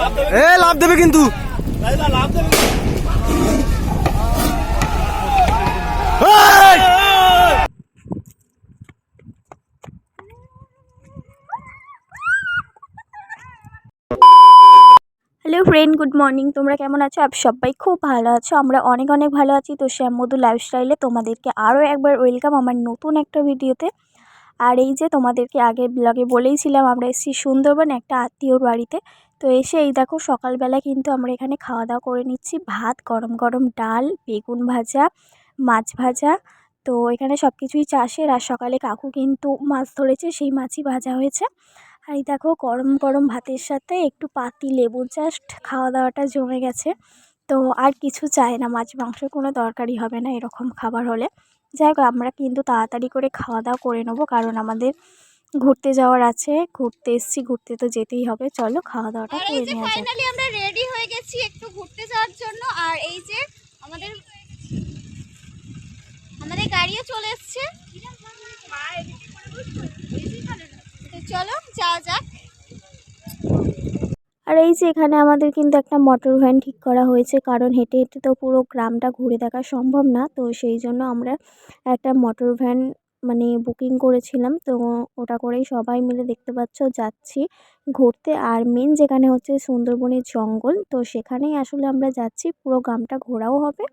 এ, লাভ দেবে কিন্তু। Hello friend good morning তোমরা কেমন আছো? আপ সবাই খুব ভালো আছো। আমরা অনেক অনেক ভালো আছি। তো শ্যাম মধু লাইফস্টাইলে তোমাদেরকে আরও একবার ওয়েলকাম আমার নতুন একটা ভিডিওতে আর এই যে তোমাদেরকে আগের ব্লগে বলেইছিলাম, আমরা এসেছি সুন্দরবন, একটা আত্মীয়র বাড়িতে। তো এসে এই দেখো সকালবেলা কিন্তু আমরা এখানে খাওয়া দাওয়া করে নিচ্ছি। ভাত, গরম গরম ডাল, বেগুন ভাজা, মাছ ভাজা। তো এখানে সব কিছুই চাষের আর সকালে কাকু কিন্তু মাছ ধরেছে, সেই মাছই ভাজা হয়েছে। আর এই দেখো গরম গরম ভাতের সাথে একটু পাতি লেবু জাস্ট খাওয়া দাওয়াটা জমে গেছে। তো আর কিছু চাই না, মাছ মাংস কোনো দরকারই হবে না এরকম খাবার হলে। যাই হোক, আমরা কিন্তু তাড়াতাড়ি করে খাওয়া দাওয়া করে নেব, কারণ আমাদের ঘুরতে যাওয়ার আছে ঘুরতে এসছি ঘুরতে তো যেতেই হবে। চলো খাওয়া দাওয়াটা করে নেওয়া যাক। ফাইনালি আমরা রেডি হয়ে গেছি একটু ঘুরতে যাওয়ার জন্য। আর এই যে আমাদের আমাদের গাড়িও চলে এসছে। চলো যাওয়া যাক। আর এই যে এখানে আমাদের কিন্তু একটা মোটর ভ্যান ঠিক করা হয়েছে কারণ হেঁটে হেঁটে তো পুরো গ্রামটা ঘুরে দেখা সম্ভব না। তো সেই জন্য আমরা একটা মোটর ভ্যান মানে বুকিং করেছিলাম। তো ওটা করেই সবাই মিলে দেখতে পাচ্ছ, যাচ্ছি ঘুরতে। আর মেন যেখানে হচ্ছে সুন্দরবনের জঙ্গল, তো সেখানেই আসলে আমরা যাচ্ছি। পুরো গ্রামটা ঘোরাও হবে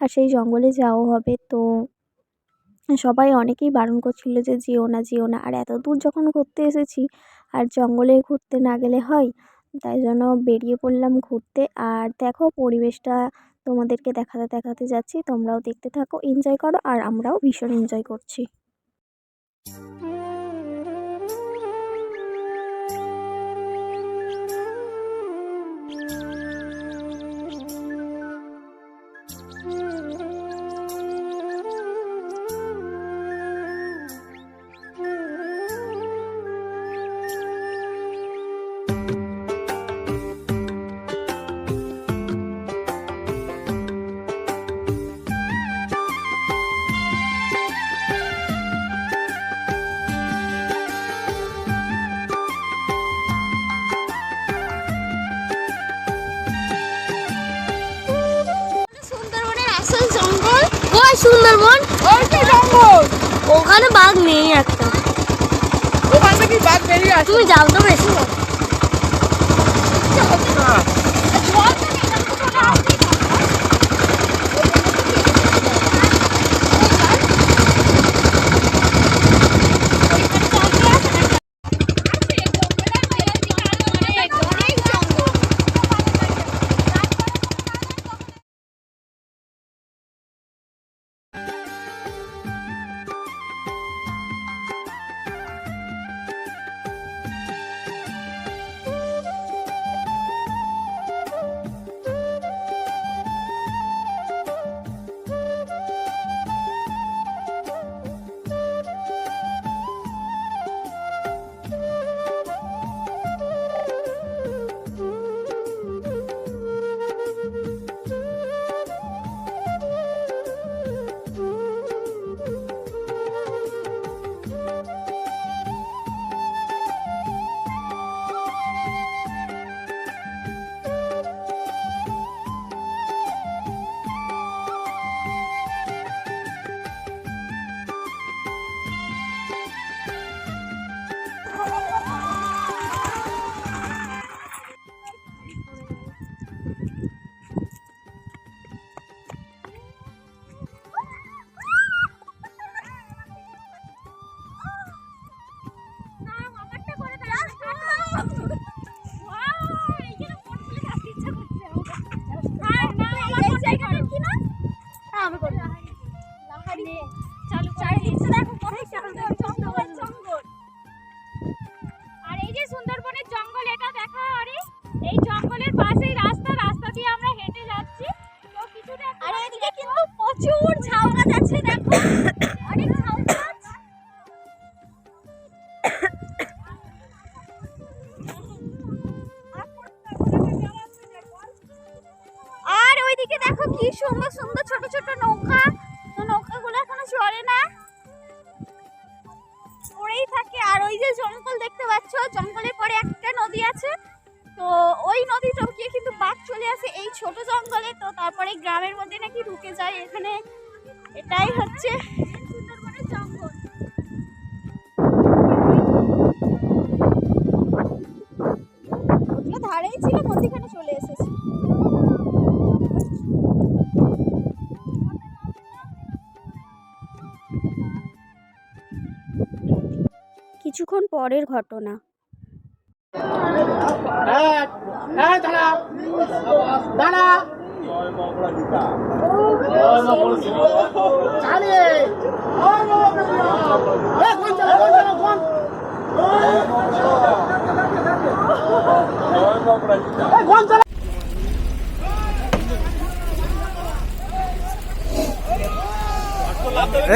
আর সেই জঙ্গলে যাওয়াও হবে। তো সবাই অনেকেই বারণ করছিল যে, যেও না যেও না। আর এত দূর যখন ঘুরতে এসেছি, আর জঙ্গলে ঘুরতে না গেলে হয়, তাই জন্য বেরিয়ে পড়লাম ঘুরতে। আর দেখো পরিবেশটা, তোমাদেরকে দেখাতে দেখাতে যাচ্ছি। তোমরাও দেখতে থাকো এনজয় করো। আর আমরাও ভীষণ এনজয় করছি। সুন্দরবনের সুন্দরবন? জঙ্গল। ওখানে বাঘ নেই একটা। ওখান থেকে বাঘ বেরিয়ে তুমি যাও তো বেশি। আর এই যে সুন্দরবনের জঙ্গল এটা দেখা আরে এই জঙ্গলের পাশেই রাস্তা রাস্তা দিয়ে আমরা হেঁটে যাচ্ছি। তো কিছুটা আর এদিকে কিন্তু প্রচুর ঝাউ গাছ আছে দেখো। অনেক ঝাউ গাছ। আর ওইদিকে দেখো কি সুন্দর সুন্দর ছোট ছোট নৌকা। চলে না? পড়েই থাকে। আর ওই যে জঙ্গল দেখতে পাচ্ছ, জঙ্গলের পরে একটা নদী আছে। তো ওই নদীটা গিয়ে কিন্তু বাঘ চলে আসে এই ছোট জঙ্গলে। তো তারপরে গ্রামের মধ্যে নাকি ঢুকে যায় এখানে। এটাই হচ্ছে জঙ্গল। ধারেই ছিল, মধ্যখানে চলে কিছুক্ষণ পরের ঘটনা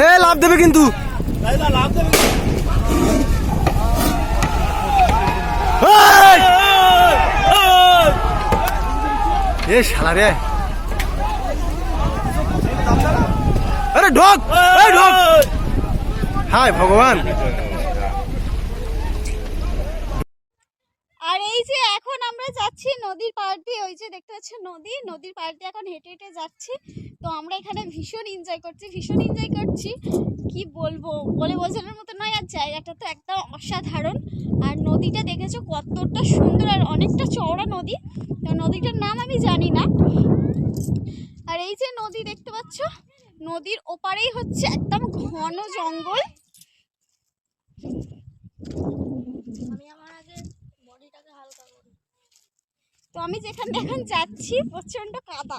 এ লাভ দেবে কিন্তু এই! এ শালা রে। আরে ঢোক এই ঢোক। হায় ভগবান। আর এই যে এখন আমরা যাচ্ছি নদীর পাড় দিয়ে, ওই যে দেখতে পাচ্ছ নদী, নদীর পাড় দিয়ে এখন হেঁটে হেঁটে যাচ্ছি। তো আমরা এখানে ভীষণ এনজয় করছি, ভীষণ এনজয় করছি। কি বলব, বলে বোঝানোর মতো নয়, আর জায়গাটা তো একদম অসাধারণ। আর নদীটা দেখেছ কতটা সুন্দর, আর অনেকটা চওড়া নদী। তো নদীটার নাম আমি জানি না। আর এই যে নদী দেখতে পাচ্ছ নদীর ওপারেই হচ্ছে একদম ঘন জঙ্গল। তো আমি যেখানে এখন যাচ্ছি প্রচণ্ড কাদা।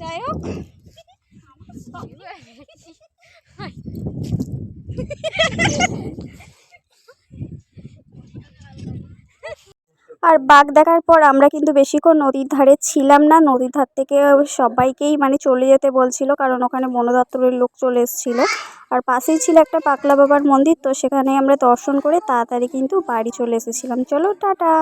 যাই হোক। আর বাঘ দেখার পর আমরা কিন্তু বেশিক্ষণ নদীর ধারে ছিলাম না। নদীর ধার থেকে সবাইকেই মানে চলে যেতে বলছিল, কারণ ওখানে বন দপ্তরের লোক চলে এসেছিল। আর পাশেই ছিল একটা পাকলা বাবার মন্দির, তো সেখানে আমরা দর্শন করে তাড়াতাড়ি কিন্তু বাড়ি চলে এসেছিলাম। চলো, টাটা!